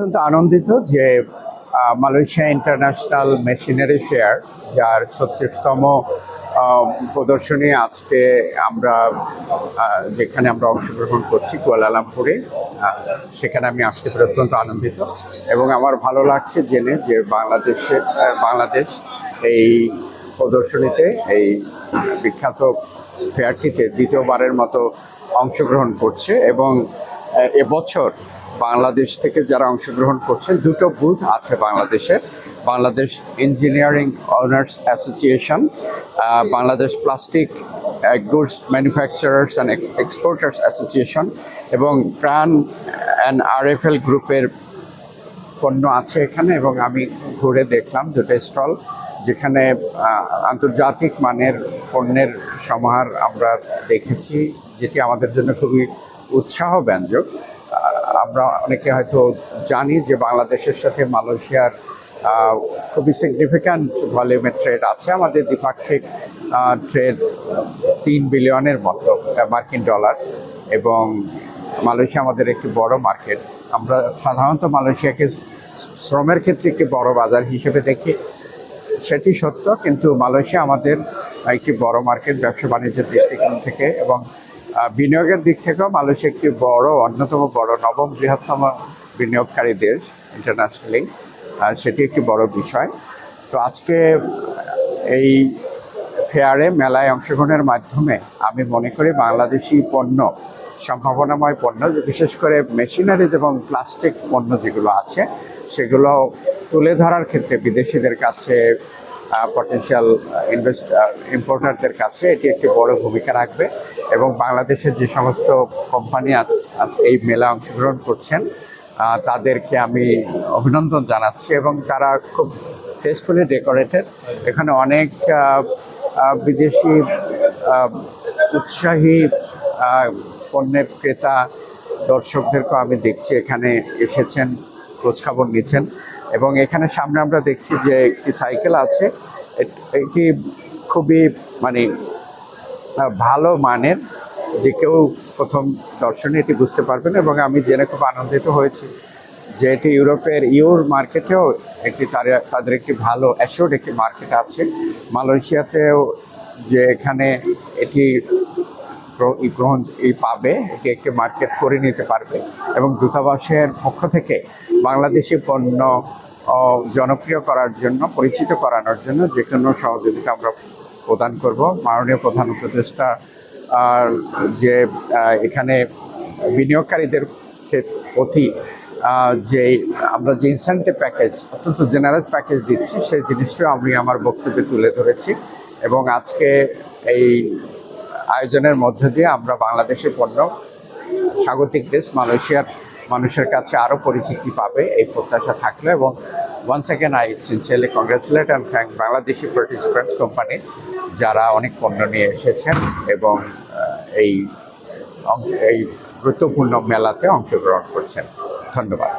অত্যন্ত আনন্দিত যে মালয়েশিয়া ইন্টারন্যাশনাল মেশিনারি ফেয়ার, যার ছত্রিশতম প্রদর্শনী আজকে আমরা যেখানে আমরা অংশগ্রহণ করছি কুয়ালালামপুরে সেখানে আমি আসতে পেরে অত্যন্ত আনন্দিত এবং আমার ভালো লাগছে জেনে যে বাংলাদেশে বাংলাদেশ এই প্রদর্শনীতে, এই বিখ্যাত ফেয়ারটিতে দ্বিতীয়বারের মতো অংশগ্রহণ করছে এবং এবছর বাংলাদেশ থেকে যারা অংশগ্রহণ করছেন, দুটো বুথ আছে বাংলাদেশের Bangladesh engineering owners association Bangladesh plastic goods manufacturers and exporters association এবং প্রাণ অ্যান্ড আরএফএল গ্রুপের পণ্য আছে এখানে এবং আমি ঘুরে দেখলাম দুটো স্টল যেখানে আন্তর্জাতিক মানের পণ্যের সমাহার আমরা দেখেছি, যেটি আমাদের জন্য খুবই উৎসাহ ব্যঞ্জক আমরা অনেকে হয়তো জানি যে বাংলাদেশের সাথে মালয়েশিয়ার খুবই সিগনিফিক্যান্ট ভলিউমের ট্রেড আছে। আমাদের দ্বিপাক্ষিক ট্রেড তিন বিলিয়নের মতো মার্কিন ডলার এবং মালয়েশিয়া আমাদের একটি বড় মার্কেট আমরা সাধারণত মালয়েশিয়াকে শ্রমের ক্ষেত্রে একটি বড় বাজার হিসেবে দেখি। সেটি সত্য, কিন্তু মালয়েশিয়া আমাদের একটি বড় মার্কেট ব্যবসা বাণিজ্যের দৃষ্টিকোণ থেকে এবং বিনিয়োগের দিক থেকেও মালয়েশিয়া একটি বড়, অন্যতম বড়, নবম বৃহত্তম বিনিয়োগকারী দেশ ইন্টারন্যাশনালি সেটি একটি বড় বিষয়। তো আজকে এই ফেয়ারে মেলায় অংশগ্রহণের মাধ্যমে আমি মনে করি বাংলাদেশি পণ্য, সম্ভাবনাময় পণ্য, বিশেষ করে মেশিনারিজ এবং প্লাস্টিক পণ্য যেগুলো আছে, সেগুলো তুলে ধরার ক্ষেত্রে বিদেশিদের কাছে পটেনশিয়াল ইনভেস্ট ইম্পোর্টারদের কাছে এটি একটি বড় ভূমিকা রাখবে এবং বাংলাদেশের যে সমস্ত কোম্পানি আজ এই মেলা অংশগ্রহণ করছেন তাদেরকে আমি অভিনন্দন জানাচ্ছি এবং তারা খুব টেস্টফুলি ডেকোরেটেড এখানে অনেক বিদেশি উৎসাহী পণ্যের ক্রেতা দর্শকদেরকে আমি দেখছি। এখানে এসেছেন, খোঁজখবর নিচ্ছেন। এবং এখানে সামনে আমরা দেখছি যে একটি সাইকেল আছে। এট- খুবই মানে ভালো মানের। যে কেউ প্রথম দর্শনে এটি বুঝতে পারবেন এবং আমি জেনে খুব আনন্দিত হয়েছি যে এটি ইউরোপের ইউর মার্কেটেও একটি তাদের একটি ভালো অ্যাসোর্ড একটি মার্কেট আছে। মালয়েশিয়াতেও যে এখানে এটি গ্রহণ ই পাবে, এটি একটি মার্কেট করে নিতে পারবে। এবং দূতাবাসের পক্ষ থেকে বাংলাদেশি পণ্য জনপ্রিয় করার জন্য, পরিচিত করানোর জন্য যে কোনো সহযোগিতা আমরা প্রদান করব। মাননীয় প্রধান উপদেষ্টা যে এখানে বিনিয়োগকারীদের প্রতি যে আমরা যে ইনসেন্টিভ প্যাকেজ অত্যন্ত জেনারেস প্যাকেজ দিচ্ছি, সেই জিনিসটাও আমি আমার বক্তব্যে তুলে ধরেছি। এবং আজকে এই আয়োজনের মধ্য দিয়ে আমরা বাংলাদেশের পণ্য, স্বাগতিক দেশ মালয়েশিয়ার মানুষের কাছে আরও পরিচিতি পাবে এই প্রত্যাশা থাকলে এবং one second I sincerely congratulate and thank Bangladeshi participants company যারা অনেক পণ্য নিয়ে এসেছেন এবং এই অংশ, এই গুরুত্বপূর্ণ মেলাতে অংশগ্রহণ করছেন। ধন্যবাদ।